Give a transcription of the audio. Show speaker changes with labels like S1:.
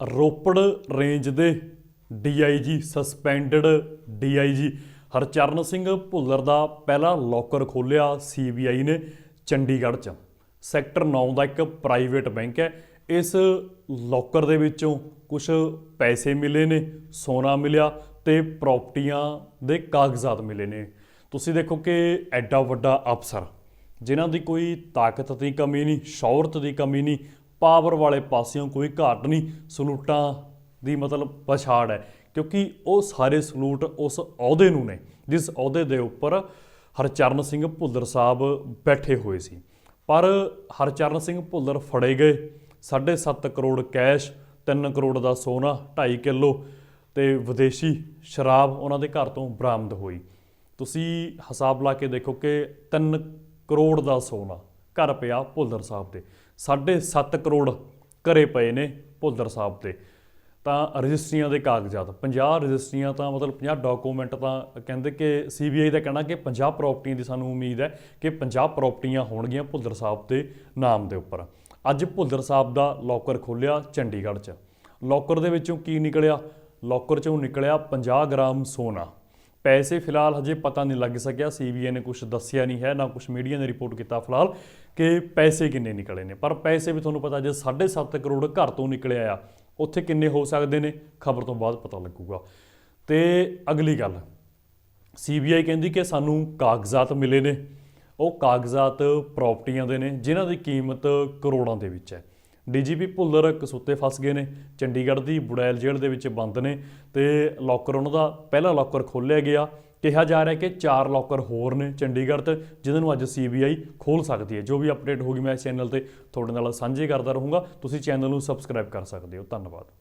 S1: Ropar range ਦੇ DIG suspended DIG Harcharan Singh Bhullar ਦਾ ਪਹਿਲਾ locker ਖੋਲਿਆ ਸੀਬੀਆਈ ਨੇ ਚੰਡੀਗੜ੍ਹ 'ਚ। ਸੈਕਟਰ 9 ਦਾ ਇੱਕ ਪ੍ਰਾਈਵੇਟ ਬੈਂਕ ਹੈ। ਇਸ ਲੋਕਰ ਦੇ ਵਿੱਚੋਂ ਕੁਝ ਪੈਸੇ ਮਿਲੇ ਨੇ, ਸੋਨਾ ਮਿਲਿਆ ਤੇ ਪ੍ਰਾਪਰਟੀਆਂ ਦੇ ਕਾਗਜ਼ਾਤ ਮਿਲੇ ਨੇ। ਤੁਸੀਂ ਦੇਖੋ ਕਿ ਐਡਾ ਵੱਡਾ ਅਫਸਰ, ਜਿਨ੍ਹਾਂ ਦੀ ਕੋਈ ਤਾਕਤ ਦੀ ਕਮੀ ਨਹੀਂ, ਸ਼ੌਹਰਤ ਦੀ ਕਮੀ ਨਹੀਂ ਪਾਵਰ ਵਾਲੇ ਪਾਸਿਓਂ ਕੋਈ ਘਾਟ ਨਹੀਂ, ਸਲੂਟਾਂ ਦੀ ਮਤਲਬ ਪਛਾੜ ਹੈ। ਕਿਉਂਕਿ ਉਹ ਸਾਰੇ ਸਲੂਟ ਉਸ ਅਹੁਦੇ ਨੂੰ ਨੇ, ਜਿਸ ਅਹੁਦੇ ਦੇ ਉੱਪਰ ਹਰਚਰਨ ਸਿੰਘ ਭੁੱਲਰ ਸਾਹਿਬ ਬੈਠੇ ਹੋਏ ਸੀ। ਪਰ ਹਰਚਰਨ ਸਿੰਘ ਭੁੱਲਰ ਫੜੇ ਗਏ। 7.5 ਕਰੋੜ ਕੈਸ਼ 3 ਕਰੋੜ ਦਾ ਸੋਨਾ 2.5 ਕਿਲੋ ਤੇ ਵਿਦੇਸ਼ੀ ਸ਼ਰਾਬ ਉਹਨਾਂ ਦੇ ਘਰ ਤੋਂ ਬਰਾਮਦ ਹੋਈ। ਤੁਸੀਂ ਹਿਸਾਬ ਲਾ ਕੇ ਦੇਖੋ ਕਿ 3 ਕਰੋੜ ਦਾ ਸੋਨਾ ਘਰ ਪਿਆ ਭੁੱਲਰ ਸਾਹਿਬ ਦੇ। 7.5 ਕਰੋੜ ਘਰੇ ਪਏ ਨੇ ਭੁੱਲਰ ਸਾਹਿਬ ਤੇ ਤਾਂ ਰਜਿਸਟਰੀਆਂ ਦੇ ਕਾਗਜ਼ਾਤ 50 ਰਜਿਸਟਰੀਆਂ ਤਾਂ ਮਤਲਬ 50 ਡਾਕੂਮੈਂਟ ਤਾਂ ਕਹਿੰਦੇ ਕਿ ਸੀਬੀਆਈ ਦਾ ਕਹਿਣਾ ਕਿ 50 ਪ੍ਰਾਪਰਟੀਆਂ ਦੀ ਸਾਨੂੰ ਉਮੀਦ ਹੈ ਕਿ 50 ਪ੍ਰਾਪਰਟੀਆਂ ਹੋਣਗੀਆਂ ਭੁੱਲਰ ਸਾਹਿਬ ਦੇ ਨਾਮ ਦੇ ਉੱਪਰ। ਅੱਜ ਭੁੱਲਰ ਸਾਹਿਬ ਦਾ ਲੋਕਰ ਖੋਲਿਆ ਚੰਡੀਗੜ੍ਹ 'ਚ। ਲੋਕਰ ਦੇ ਵਿੱਚੋਂ ਕੀ ਨਿਕਲਿਆ? ਲੋਕਰ 'ਚੋਂ ਨਿਕਲਿਆ 50 ਗ੍ਰਾਮ ਸੋਨਾ। ਪੈਸੇ ਫਿਲਹਾਲ ਹਜੇ ਪਤਾ ਨਹੀਂ ਲੱਗ ਸਕਿਆ। ਸੀਬੀਆਈ ਨੇ ਕੁਝ ਦੱਸਿਆ ਨਹੀਂ ਹੈ, ਨਾ ਕੁਝ ਮੀਡੀਆ ਨੇ ਰਿਪੋਰਟ ਕੀਤਾ ਫਿਲਹਾਲ ਕਿ ਪੈਸੇ ਕਿੰਨੇ ਨਿਕਲੇ ਨੇ। ਪਰ ਪੈਸੇ ਵੀ ਤੁਹਾਨੂੰ ਪਤਾ ਜੇ 7.5 ਕਰੋੜ ਘਰ ਤੋਂ ਨਿਕਲਿਆ ਆ, ਉੱਥੇ ਕਿੰਨੇ ਹੋ ਸਕਦੇ ਨੇ? ਖਬਰ ਤੋਂ ਬਾਅਦ ਪਤਾ ਲੱਗੂਗਾ। ਤੇ ਅਗਲੀ ਗੱਲ ਸੀਬੀਆਈ ਕਹਿੰਦੀ ਕਿ ਸਾਨੂੰ ਕਾਗਜ਼ਾਤ ਮਿਲੇ ਨੇ। ਉਹ ਕਾਗਜ਼ਾਤ ਪ੍ਰਾਪਰਟੀਆਂ ਦੇ ਨੇ, ਜਿਨ੍ਹਾਂ ਦੀ ਕੀਮਤ ਕਰੋੜਾਂ ਦੇ ਵਿੱਚ ਹੈ। ਡੀਜੀਪੀ ਭੁੱਲਰ ਕਸੂਤੇ ਫਸ ਗਏ ਨੇ, ਚੰਡੀਗੜ੍ਹ ਦੀ ਬੁੜੈਲ ਜੇਲ੍ਹ ਦੇ ਵਿੱਚ ਬੰਦ ਨੇ ਤੇ ਲੋਕਰ ਉਹਨਾਂ ਦਾ ਪਹਿਲਾ ਲੋਕਰ ਖੋਲ੍ਹਿਆ ਗਿਆ। ਕਿਹਾ ਜਾ ਰਿਹਾ ਕਿ ਚਾਰ ਲੋਕਰ ਹੋਰ ਨੇ ਚੰਡੀਗੜ੍ਹ ਤੇ ਜਿਨ੍ਹਾਂ ਨੂੰ ਅੱਜ ਸੀਬੀਆਈ ਖੋਲ ਸਕਦੀ ਹੈ। ਜੋ ਵੀ ਅਪਡੇਟ ਹੋਗੀ ਮੈਂ ਇਸ ਚੈਨਲ ਤੇ ਤੁਹਾਡੇ ਨਾਲ ਸਾਂਝੀ ਕਰਦਾ ਰਹੂੰਗਾ। ਤੁਸੀਂ ਚੈਨਲ ਨੂੰ ਸਬਸਕ੍ਰਾਈਬ ਕਰ ਸਕਦੇ ਹੋ। ਧੰਨਵਾਦ।